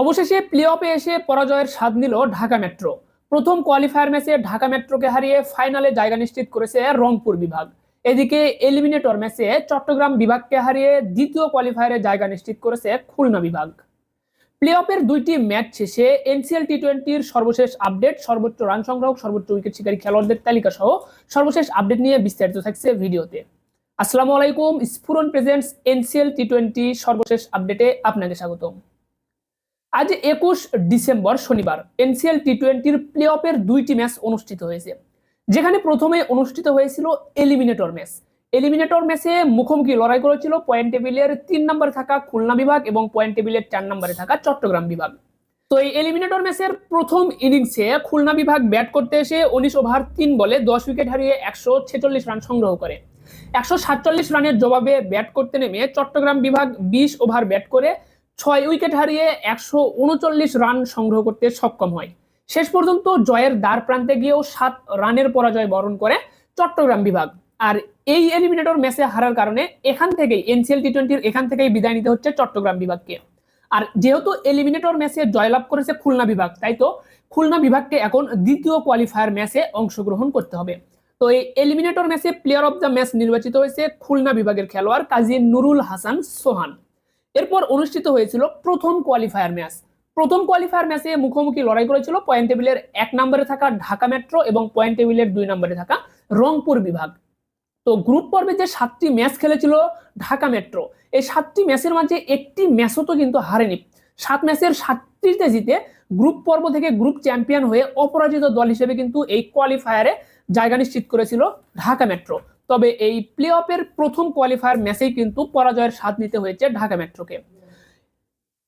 অবশেষে প্লে অফে এসে পরাজয়ের স্বাদ নিল ঢাকা মেট্রো প্রথম কোয়ালিফায়ার ম্যাচে ঢাকা মেট্রোকে হারিয়ে ফাইনালে জায়গা নিশ্চিত করেছে রংপুর বিভাগ। এদিকে এলিমিনেটর ম্যাচে চট্টগ্রাম বিভাগকে হারিয়ে দ্বিতীয় কোয়ালিফায়ারে জায়গা নিশ্চিত করেছে খুলনা বিভাগ। প্লে অফের দুইটি ম্যাচ শেষে এনসিএল টি টোয়েন্টির সর্বশেষ আপডেট সর্বোচ্চ রান সংগ্রহ, সর্বোচ্চ উইকেট শিকারী খেলোয়াড়দের তালিকা সহ সর্বশেষ আপডেট নিয়ে বিস্তারিত থাকছে ভিডিওতে। আসসালামু আলাইকুম স্ফুরন প্রেজেন্টস এনসিএল টি টোয়েন্টি সর্বশেষ আপডেটে আপনাকে স্বাগতম। আজ একুশ ডিসেম্বর শনিবার এনসিএল টি টোয়েন্টির প্লে অফের দুইটি ম্যাচ অনুষ্ঠিত হয়েছে, যেখানে প্রথমে অনুষ্ঠিত হয়েছিল এলিমিনেটর ম্যাচ। এলিমিনেটর ম্যাচে মুখোমুখি লড়াই করেছিল পয়েন্ট টেবিলের তিন নম্বরে থাকা খুলনা বিভাগ এবং পয়েন্ট টেবিলের চার নম্বরে থাকা চট্টগ্রাম বিভাগ। তো এই এলিমিনেটর ম্যাচের প্রথম ইনিংসে খুলনা বিভাগ ব্যাট করতে এসে উনিশ ওভার তিন বলে দশ উইকেট হারিয়ে একশো ছেচল্লিশ রান সংগ্রহ করে। একশো সাতচল্লিশ রানের জবাবে ব্যাট করতে নেমে চট্টগ্রাম বিভাগ বিশ ওভার ব্যাট করে ছয় উইকেট হারিয়ে একশো উনচল্লিশ রান সংগ্রহ করতে সক্ষম হয়। শেষ পর্যন্ত জয়ের দ্বার প্রান্তে গিয়েও সাত রানের পরাজয় বরণ করে চট্টগ্রাম বিভাগ। আর এই এলিমিনেটর ম্যাচে হারার কারণে এখান থেকেই এনসিএল টি টোয়েন্টির এখান থেকেই বিদায় নিতে হচ্ছে চট্টগ্রাম বিভাগকে। আর যেহেতু এলিমিনেটর ম্যাচে জয়লাভ করেছে খুলনা বিভাগ, তাই তো খুলনা বিভাগকে এখন দ্বিতীয় কোয়ালিফায়ার ম্যাচে অংশগ্রহণ করতে হবে। তো এই এলিমিনেটর ম্যাচে প্লেয়ার অফ দ্য ম্যাচ নির্বাচিত হয়েছে খুলনা বিভাগের খেলোয়াড় কাজী নুরুল হাসান সোহান। এরপর অনুষ্ঠিত হয়েছিল প্রথম কোয়ালিফায়ার ম্যাচ প্রথম কোয়ালিফায়ার ম্যাচে মুখোমুখি লড়াই করেছিল পয়েন্ট টেবিলের এক নম্বরে থাকা ঢাকা মেট্রো এবং পয়েন্ট টেবিলের দুই নম্বরে থাকা রংপুর বিভাগ। তো গ্রুপ পর্বে যে সাতটি ম্যাচ খেলেছিল ঢাকা মেট্রো এই সাতটি ম্যাচের মাঝে একটি ম্যাচও তো কিন্তু হারেনি। সাত ম্যাচের সাতটিতে জিতে গ্রুপ পর্ব থেকে গ্রুপ চ্যাম্পিয়ন হয়ে অপরাজিত দল হিসেবে কিন্তু এই কোয়ালিফায়ারে জায়গা নিশ্চিত করেছিল ঢাকা মেট্রো তবে এই প্লে অফের প্রথম কোয়ালিফায়ার ম্যাচেই কিন্তু পরাজয়ের স্বাদ নিতে হয়েছে ঢাকা মেট্রোকে।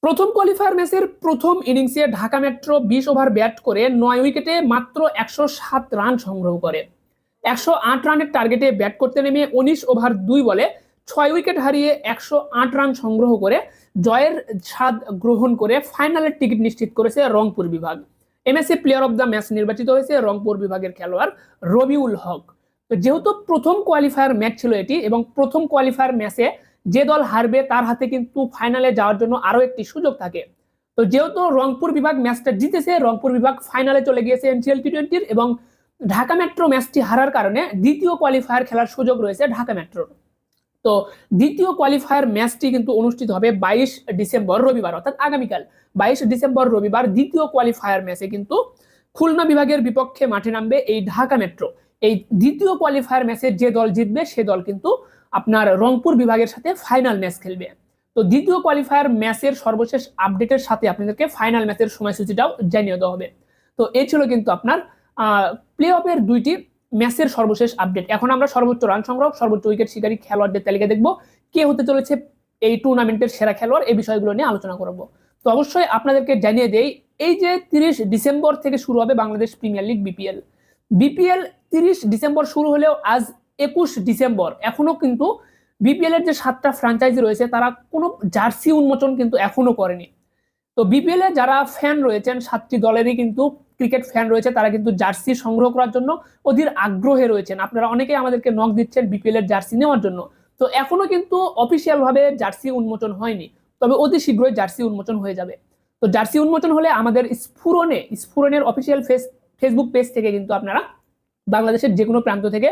প্রথম কোয়ালিফায়ার ম্যাচের প্রথম ইনিংসে ঢাকা মেট্রো বিশ ওভার ব্যাট করে নয় উইকেটে মাত্র একশো সাত রান সংগ্রহ করে। একশো আট রানের টার্গেটে ব্যাট করতে নেমে উনিশ ওভার দুই বলে ছয় উইকেট হারিয়ে একশো আট রান সংগ্রহ করে জয়ের স্বাদ গ্রহণ করে ফাইনালের টিকিট নিশ্চিত করেছে রংপুর বিভাগ। MSA player of the match নির্বাচিত হয়েছে রংপুর বিভাগের খেলোয়াড় রবিউল হক। তো যেহেতু প্রথম কোয়ালিফায়ার ম্যাচ ছিল এটি এবং প্রথম কোয়ালিফায়ার ম্যাচে যে দল হারবে তার হাতে কিন্তু ফাইনালে যাওয়ার জন্য আরও একটি সুযোগ থাকে। তো যেহেতু রংপুর বিভাগ ম্যাচটা জিতেছে, রংপুর বিভাগ ফাইনালে চলে গিয়েছে এনসিএল টি টোয়েন্টির এবং ঢাকা মেট্রো ম্যাচটি হারার কারণে দ্বিতীয় কোয়ালিফায়ার খেলার সুযোগ রয়েছে ঢাকা মেট্রোর তো দ্বিতীয় কোয়ালিফায়ার ম্যাচটি কিন্তু অনুষ্ঠিত হবে বাইশ ডিসেম্বর রবিবার, অর্থাৎ আগামীকাল। বাইশ ডিসেম্বর রবিবার দ্বিতীয় কোয়ালিফায়ার ম্যাচে কিন্তু খুলনা বিভাগের বিপক্ষে মাঠে নামবে এই ঢাকা মেট্রো এই দ্বিতীয় কোয়ালিফায়ার ম্যাচের যে দল জিতবে, সে দল কিন্তু আপনার রংপুর বিভাগের সাথে ফাইনাল ম্যাচ খেলবে। তো দ্বিতীয় কোয়ালিফায়ার ম্যাচের সর্বশেষ আপডেটের সাথে আপনাদেরকে ফাইনাল ম্যাচের সময়সূচিটাও জানিয়ে দেওয়া হবে। তো এই ছিল কিন্তু আপনার প্লে অফের দুইটি ম্যাচের সর্বশেষ আপডেট এখন আমরা সর্বোচ্চ রান সংগ্রহ, সর্বোচ্চ উইকেট শিকারী খেলোয়াড়দের তালিকা দেখব, কে হতে চলেছে এই টুর্নামেন্টের সেরা খেলোয়াড়, এই বিষয়গুলো নিয়ে আলোচনা করব। তো অবশ্যই আপনাদেরকে জানিয়ে দেই, এই যে তিরিশ ডিসেম্বর থেকে শুরু হবে Bangladesh premier league BPL BPL তিরিশ ডিসেম্বর শুরু হলেও আজ একুশ ডিসেম্বর। এখনও কিন্তু বিপিএল এর যে সাতটা ফ্র্যাঞ্চাইজি রয়েছে, তারা কোনো জার্সি উন্মোচন কিন্তু এখনও করেনি। তো বিপিএল এ যারা ফ্যান রয়েছেন, সাতটি দলেরই কিন্তু ক্রিকেট ফ্যান রয়েছে, তারা কিন্তু জার্সি সংগ্রহ করার জন্য অধীর আগ্রহে রয়েছেন। আপনারা অনেকেই আমাদেরকে নক দিচ্ছেন বিপিএল এর জার্সি নেওয়ার জন্য। তো এখনও কিন্তু অফিসিয়ালভাবে জার্সি উন্মোচন হয়নি, তবে অতি শীঘ্রই জার্সি উন্মোচন হয়ে যাবে। তো জার্সি উন্মোচন হলে আমাদের স্ফুরনে স্ফুরনের অফিসিয়াল ফেস ফেসবুক পেজ থেকে কিন্তু আপনারা বাংলাদেশের যে কোনো প্রান্ত থেকে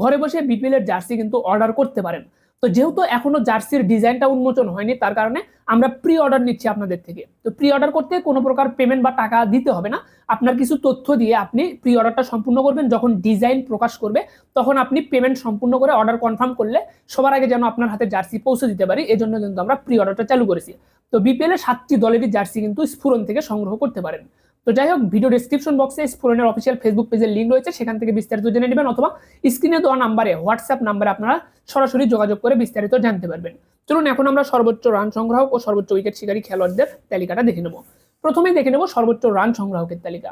ঘরে বসে বিপিএল এর জার্সি কিন্তু অর্ডার করতে পারেন। তো যেহেতু এখনও জার্সির ডিজাইনটা উন্মোচন হয়নি, তার কারণে আমরা প্রি অর্ডার নিচ্ছি আপনাদের থেকে। তো প্রি অর্ডার করতে কোনো প্রকার পেমেন্ট বা টাকা দিতে হবে না। আপনার কিছু তথ্য দিয়ে আপনি প্রি অর্ডারটা সম্পূর্ণ করবেন। যখন ডিজাইন প্রকাশ করবে, তখন আপনি পেমেন্ট সম্পূর্ণ করে অর্ডার কনফার্ম করলে সবার আগে যেন আপনার হাতে জার্সি পৌঁছে দিতে পারি। এই জন্য কিন্তু আমরা প্রি অর্ডারটা চালু করেছি। তো বিপিএল এর সাতটি দলেরই জার্সি কিন্তু স্ফুরন থেকে সংগ্রহ করতে পারেন। তো যাই হোক ভিডিও ডিসক্রিপশন বক্সে স্ফুরনের অফিসিয়াল ফেসবুক পেজের লিঙ্ক রয়েছে। সেখান থেকে বিস্তারিত জেনে নেবেন অথবা স্ক্রিনে দেওয়া নাম্বারে হোয়াটসঅ্যাপ নাম্বারে আপনারা সরাসরি যোগাযোগ করে বিস্তারিত জানতে পারবেন। চলুন, এখন আমরা সর্বোচ্চ রান সংগ্রাহক ও সর্বোচ্চ উইকেট শিকারী খেলোয়াড়দের তালিকাটা দেখে নেব। প্রথমেই দেখে নেব সর্বোচ্চ রান সংগ্রাহকের তালিকা।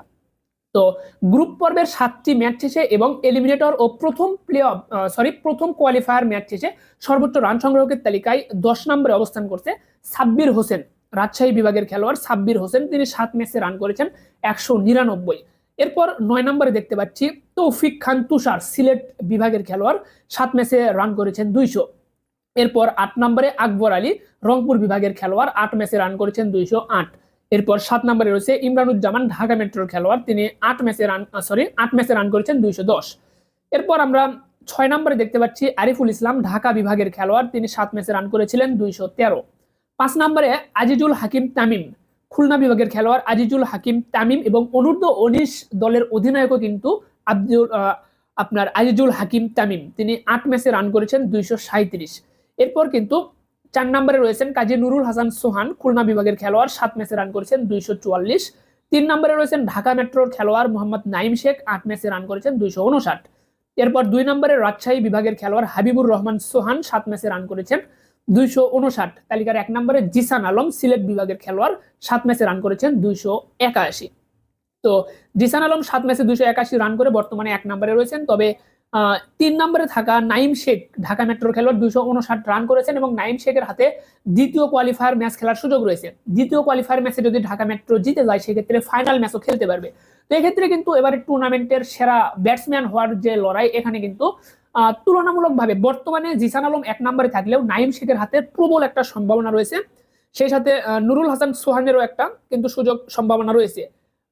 তো গ্রুপ পর্বের সাতটি ম্যাচ শেষে এবং এলিমিনেটর ও প্রথম প্লে অফ সরি প্রথম কোয়ালিফায়ার ম্যাচ শেষে সর্বোচ্চ রান সংগ্রাহকের তালিকায় দশ নম্বরে অবস্থান করছে সাব্বির হোসেন। রাজশাহী বিভাগের খেলোয়াড় সাব্বির হোসেন। তিনি সাত ম্যাচে রান করেছেন, একশো নিরানব্বই। এরপর নয় নম্বরে দেখতে পাচ্ছি তৌফিক খান তুষার, সিলেট বিভাগের খেলোয়াড়, সাত ম্যাচে রান করেছেন দুইশো। এরপর আট নম্বরে আকবর আলী, রংপুর বিভাগের খেলোয়াড়, আট ম্যাচে রান করেছেন দুইশো আট। এরপর সাত নম্বরে রয়েছে ইমরানুজ্জামান, ঢাকা মেট্রোর খেলোয়াড়, তিনি আট ম্যাচে রান সরি আট ম্যাচে রান করেছেন দুইশো দশ। এরপর আমরা ছয় নম্বরে দেখতে পাচ্ছি আরিফুল ইসলাম, ঢাকা বিভাগের খেলোয়াড়, তিনি সাত ম্যাচে রান করেছিলেন দুইশো তেরো। পাঁচ নম্বরে আজিজুল হাকিম তামিম, খুলনা বিভাগের খেলোয়াড় আজিজুল হাকিম তামিম এবং অনূর্ধ্ব উনিশ দলের অধিনায়কও কিন্তু আব্দুল আপনার আজিজুল হাকিম তামিম। তিনি আট ম্যাচে রান করেছেন দুইশো সাঁত্রিশ এরপর কিন্তু চার নম্বরে রয়েছেন কাজী নুরুল হাসান সোহান, খুলনা বিভাগের খেলোয়াড়, সাত ম্যাচে রান করেছেন দুইশো চুয়াল্লিশ। তিন নম্বরে রয়েছেন ঢাকা মেট্রোর খেলোয়াড় মোহাম্মদ নাইম শেখ, আট ম্যাচে রান করেছেন দুইশো উনষাট। এরপর দুই নম্বরে রাজশাহী বিভাগের খেলোয়াড় হাবিবুর রহমান সোহান, সাত ম্যাচে রান করেছেন দুইশো উনষাট তালিকার এক নম্বরে জিসান আলম সিলেট বিভাগের খেলোয়াড়, সাত ম্যাচে রান করেছেন দুইশো একাশি। তো জিসান আলম সাত ম্যাচে দুইশো একাশি রান করে বর্তমানে এক নম্বরে রয়েছেন, তবে তিন নম্বরে থাকা নাইম শেখ, ঢাকা মেট্রোর খেলোয়াড়, দুইশো উনষাট রান করেছেন এবং নাইম শেখের হাতে দ্বিতীয় কোয়ালিফায়ার ম্যাচ খেলার সুযোগ রয়েছে। দ্বিতীয় কোয়ালিফায়ার ম্যাচে যদি ঢাকা মেট্রো জিতে যায়, সেক্ষেত্রে ফাইনাল ম্যাচও খেলতে পারবে। তো এক্ষেত্রে কিন্তু এবারে টুর্নামেন্টের সেরা ব্যাটসম্যান হওয়ার যে লড়াই, এখানে কিন্তু তুলনামূলকভাবে বর্তমানে জিসান আলম এক নম্বরে থাকলেও নাইম শেখের হাতে প্রবল একটা সম্ভাবনা রয়েছে। সেই সাথে নুরুল হাসান সোহানেরও একটা কিন্তু সুযোগ সম্ভাবনা রয়েছে।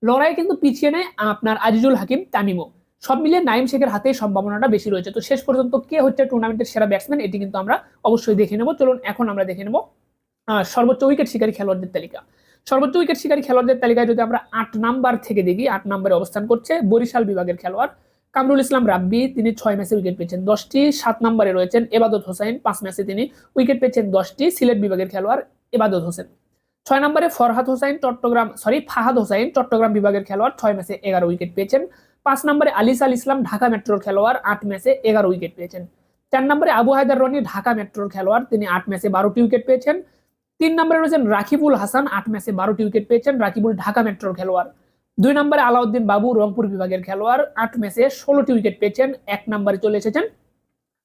লড়াই কিন্তু পিছিয়ে নেয় আপনার আজিজুল হাকিম, তামিমও। সব মিলিয়ে নাইম শেখের হাতে সম্ভাবনাটা বেশি রয়েছে। তো শেষ পর্যন্ত কে হচ্ছে টুর্নামেন্টের সেরা ব্যাটসম্যান এটি কিন্তু আমরা অবশ্যই দেখে নেব। চলুন, এখন আমরা দেখে নেব সর্বোচ্চ উইকেট শিকারী খেলোয়াড়দের তালিকা। সর্বোচ্চ উইকেট শিকারী খেলোয়াড়দের তালিকায় যদি আমরা আট নাম্বার থেকে দেখি, আট নাম্বারে অবস্থান করছে বরিশাল বিভাগের খেলোয়াড় কামরুল ইসলাম রাব্বি, তিনি ছয় ম্যাচে উইকেট পেয়েছেন দশটি, সাত নম্বরে রয়েছেন এবাদত হোসেন, পাঁচ ম্যাচে তিনি উইকেট পেয়েছেন দশটি, সিলেট বিভাগের খেলোয়াড় এবাদত হোসেন। ছয় নম্বরে ফরহাদ হোসাইন চট্টগ্রাম সরি ফাহাদ হোসাইন চট্টগ্রাম বিভাগের খেলোয়াড়, ছয় ম্যাচে এগারো উইকেট পেয়েছেন। পাঁচ নম্বরে আলিস আল ইসলাম, ঢাকা মেট্রোর খেলোয়াড়, আট ম্যাচে এগারো উইকেট পেয়েছেন। চার নম্বরে আবু হায়দার রনি, ঢাকা মেট্রোর খেলোয়াড়, তিনি আট ম্যাচে বারোটি উইকেট পেয়েছেন। তিন নম্বরে রয়েছেন রাকিবুল হাসান, আট ম্যাচে বারোটি উইকেট পেয়েছেন, রাকিবুল ঢাকা মেট্রোর খেলোয়াড়। দুই নম্বরে আলাউদ্দিন বাবু রংপুর বিভাগের খেলোয়াড়, আট ম্যাচে ষোলোটি উইকেট পেয়েছেন, এক নম্বরে চলে এসেছেন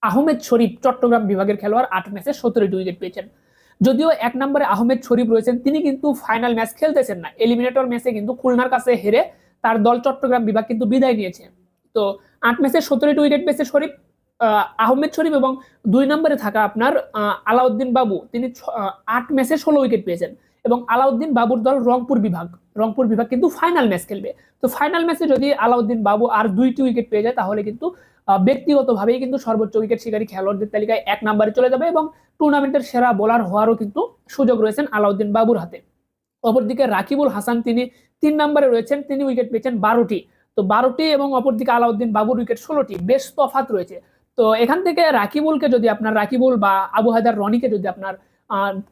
আহমেদ শরীফ, চট্টগ্রাম বিভাগের খেলোয়াড়, আট ম্যাচে সতেরোটি উইকেট পেয়েছেন। যদিও এক নম্বরে আহমেদ শরীফ রয়েছেন, তিনি কিন্তু ফাইনাল ম্যাচ খেলতেছেন না। এলিমিনেটর ম্যাচে কিন্তু খুলনার কাছে হেরে তার দল চট্টগ্রাম বিভাগ কিন্তু বিদায় নিয়েছে। তো আট ম্যাচে সতেরোটি উইকেট পেয়েছে শরীফ আহমেদ শরীফ এবং দুই নম্বরে থাকা আপনার আলাউদ্দিন বাবু, তিনি আট ম্যাচে ষোলো উইকেট পেয়েছেন এবং আলাউদ্দিন বাবুর দল রংপুর বিভাগ। রংপুর বিভাগ কিন্তু ফাইনাল ম্যাচ খেলবে। তো ফাইনাল ম্যাচে যদি আলাউদ্দিন বাবু আর দুইটি উইকেট পেয়ে যায়, তাহলে কিন্তু ব্যক্তিগতভাবেই কিন্তু সর্বোচ্চ উইকেট শিকারী খেলোয়াড়দের তালিকায় এক নম্বরে চলে যাবে এবং টুর্নামেন্টের সেরা বোলার হওয়ারও কিন্তু সুযোগ রয়েছেন আলাউদ্দিন বাবুর হাতে। অপরদিকে রাকিবুল হাসান তিনি তিন নম্বরে রয়েছেন, তিনি উইকেট পেয়েছেন বারোটি। তো বারোটি এবং অপরদিকে আলাউদ্দিন বাবুর উইকেট ষোলোটি, বেশ তফাত রয়েছে। তো এখান থেকে রাকিবুলকে যদি আপনার, রাকিবুল বা আবু হায়দার রনিকে যদি আপনার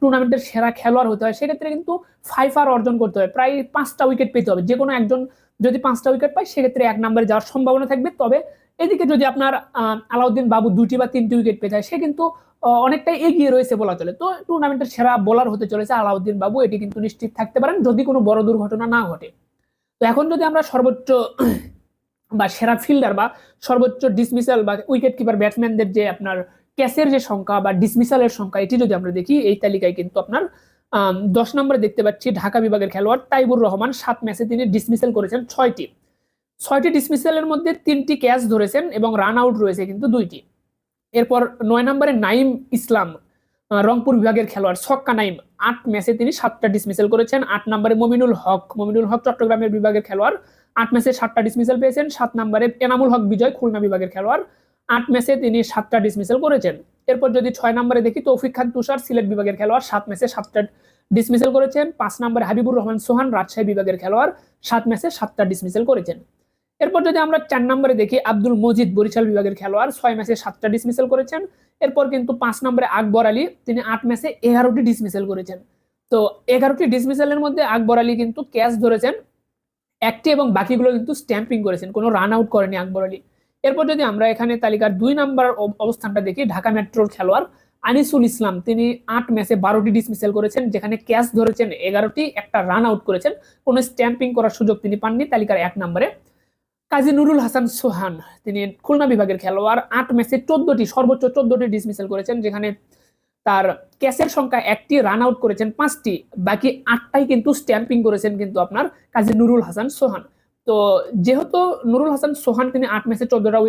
টুর্নামেন্টের সেরা খেলোয়াড় হতে হয়, সেক্ষেত্রে কিন্তু ফাইফার অর্জন করতে হবে প্রায় পাঁচটা উইকেট পেতে হবে। যে কোনো একজন যদি পাঁচটা উইকেট পায়, সেক্ষেত্রে এক নম্বরে যাওয়ার সম্ভাবনা থাকবে। তবে এদিকে যদি আপনার আলাউদ্দিন বাবু দুটি বা তিনটি উইকেট পেয়ে যায়, সে কিন্তু অনেকটাই এগিয়ে রয়েছে বলা চলে। তো টুর্নামেন্টের সেরা বোলার হতে চলেছে আলাউদ্দিন বাবু। এটি কিন্তু নিশ্চিত থাকতে পারেন, যদি কোনো বড় দুর্ঘটনা না ঘটে। তো এখন যদি আমরা সর্বোচ্চ বা সেরা ফিল্ডার বা সর্বোচ্চ ডিসমিসাল বা উইকেট কিপার ব্যাটসম্যানদের যে আপনার ক্যাচের যে সংখ্যা বা ডিসমিসালের সংখ্যা, এটি যদি আমরা দেখি, এই তালিকায় কিন্তু আপনার দশ নম্বরে দেখতে পাচ্ছি ঢাকা বিভাগের খেলোয়াড় তাইবুর রহমান সাত ম্যাচে তিনি ডিসমিসাল করেছেন ছয়টি। ছয়টি ডিসমিসালের মধ্যে তিনটি ক্যাচ ধরেছেন এবং রান আউট রয়েছে কিন্তু দুইটি। এরপর নয় নম্বরে নাইম ইসলাম রংপুর বিভাগের খেলোয়াড় ছক্কা নাইম, আট ম্যাচে তিনি সাতটা ডিসমিসাল করেছেন। আট নম্বরে মমিনুল হক মমিনুল হক চট্টগ্রামের বিভাগের খেলোয়াড়, আট ম্যাচে সাতটা ডিসমিসাল পেয়েছেন। সাত নম্বরে এনামুল হক বিজয়, খুলনা বিভাগের খেলোয়াড় আট ম্যাচে তিনি সাতটা ডিসমিসাল করেছেন। এরপর যদি ছয় নম্বরে দেখি, তৌফিক খান তুষার সিলেট বিভাগের খেলোয়াড়, সাত ম্যাচে সাতটা ডিসমিসাল করেছেন। পাঁচ নম্বরে হাবিবুর রহমান সোহান রাজশাহী বিভাগের খেলোয়াড়, সাত ম্যাচে সাতটা ডিসমিসাল করেছেন। এরপর যদি আমরা চার নম্বরে দেখি, আব্দুল মজিদ বরিশাল বিভাগের খেলোয়াড়, ছয় ম্যাচে সাতটা ডিসমিসাল করেছেন। এরপর কিন্তু পাঁচ নম্বরে আকবর আলী, তিনি আট ম্যাচে এগারোটি ডিসমিসাল করেছেন। তো এগারোটি ডিসমিসালের মধ্যে আকবর আলী কিন্তু ক্যাচ ধরেছেন। একটি এবং বাকিগুলো কিন্তু স্ট্যাম্পিং করেছেন, কোনো রান আউট করেনি আকবর আলী। এরপর যদি আমরা এখানে তালিকার দুই নাম্বার অব- অবস্থানটা দেখি, ঢাকা মেট্রোর খেলোয়াড় আনিসুল ইসলাম। তিনি আট ম্যাচে বারোটি ডিসমিসাল করেছেন, যেখানে ক্যাচ ধরেছেন এগারোটি, একটা রান আউট করেছেন। কোনো স্ট্যাম্পিং করার সুযোগ তিনি পাননি তালিকার এক নম্বরে। কাজী নুরুল হাসান সোহান, তিনি খুলনা বিভাগের খেলোয়াড়, আট ম্যাচে চোদ্দটি, সর্বোচ্চ চোদ্দটি ডিসমিসাল করেছেন, যেখানে তার ক্যাচের সংখ্যা একটি রান আউট করেছেন পাঁচটি, বাকি আটটাই কিন্তু স্ট্যাম্পিং করেছেন কিন্তু আপনার কাজী নুরুল হাসান সোহান। তো যেহেতু নুরুল হাসান সোহান তিনি আট ম্যাচে চোদ্দটা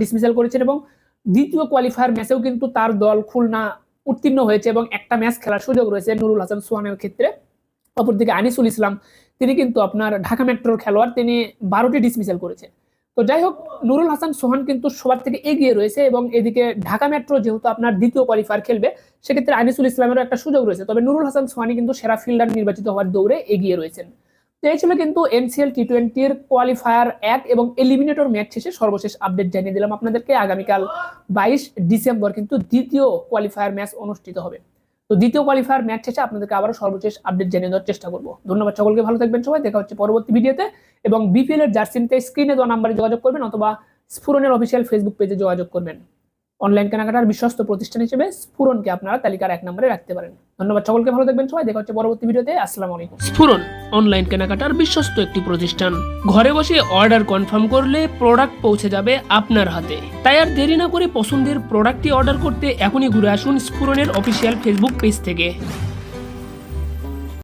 ডিসমিসাল করেছেন এবং দ্বিতীয় কোয়ালিফায়ার ম্যাচেও কিন্তু তার দল খুলনা উত্তীর্ণ হয়েছে এবং একটা ম্যাচ খেলার সুযোগ রয়েছে নুরুল হাসান সোহানের ক্ষেত্রে। অপরদিকে আনিসুল ইসলাম, তিনি কিন্তু আপনার ঢাকা মেট্রোর খেলোয়াড়, তিনি বারোটি ডিসমিসাল করেছে। তো যাই হোক, নুরুল হাসান সোহান কিন্তু সবার থেকে এগিয়ে রয়েছে এবং এদিকে ঢাকা মেট্রো যেহেতু আপনার দ্বিতীয় কোয়ালিফায়ার খেলবে, সেক্ষেত্রে আনিসুল ইসলামেরও একটা সুযোগ রয়েছে। তবে নুরুল হাসান সোহানি কিন্তু সেরা ফিল্ডার নির্বাচিত হওয়ার দৌড়ে এগিয়ে রয়েছেন। তো এই ছিল কিন্তু এনসিএল টি টোয়েন্টির কোয়ালিফায়ার এক এবং এলিমিনেটর ম্যাচ শেষে সর্বশেষ আপডেট জানিয়ে দিলাম আপনাদেরকে। আগামীকাল বাইশ ডিসেম্বর কিন্তু দ্বিতীয় কোয়ালিফায়ার ম্যাচ অনুষ্ঠিত হবে। তো দ্বিতীয় কোয়ালিফায়ার ম্যাচ শেষে আপনাদেরকে আবারও সর্বশেষ আপডেট জানিয়ে দেওয়ার চেষ্টা করব। ধন্যবাদ সকলকে, ভালো থাকবেন সবাই। দেখা হচ্ছে পরবর্তী ভিডিওতে। এবং বিপিএল এর জার্সি স্ক্রিনে দেওয়া নাম্বারে যোগাযোগ করবেন অথবা স্ফুরনের অফিসিয়াল ফেসবুক পেজে যোগাযোগ করবেন। অনলাইন কেনাকাটার বিশ্বস্ত প্রতিষ্ঠান হিসেবে স্ফুরনকে আপনারা তালিকার এক নম্বরে রাখতে পারেন। ধন্যবাদ সকলকে, ভালো দেখবেন সবাই। দেখা হচ্ছে পরবর্তী ভিডিওতে। আসসালামু আলাইকুম। স্ফুরন অনলাইন কেনাকাটার বিশ্বস্ত একটি প্রতিষ্ঠান। ঘরে বসে অর্ডার কনফার্ম করলে প্রোডাক্ট পৌঁছে যাবে আপনার হাতে। তাই আর দেরি না করে পছন্দের প্রোডাক্টটি অর্ডার করতে এখনই ঘুরে আসুন স্ফুরনের অফিসিয়াল ফেসবুক পেজ থেকে।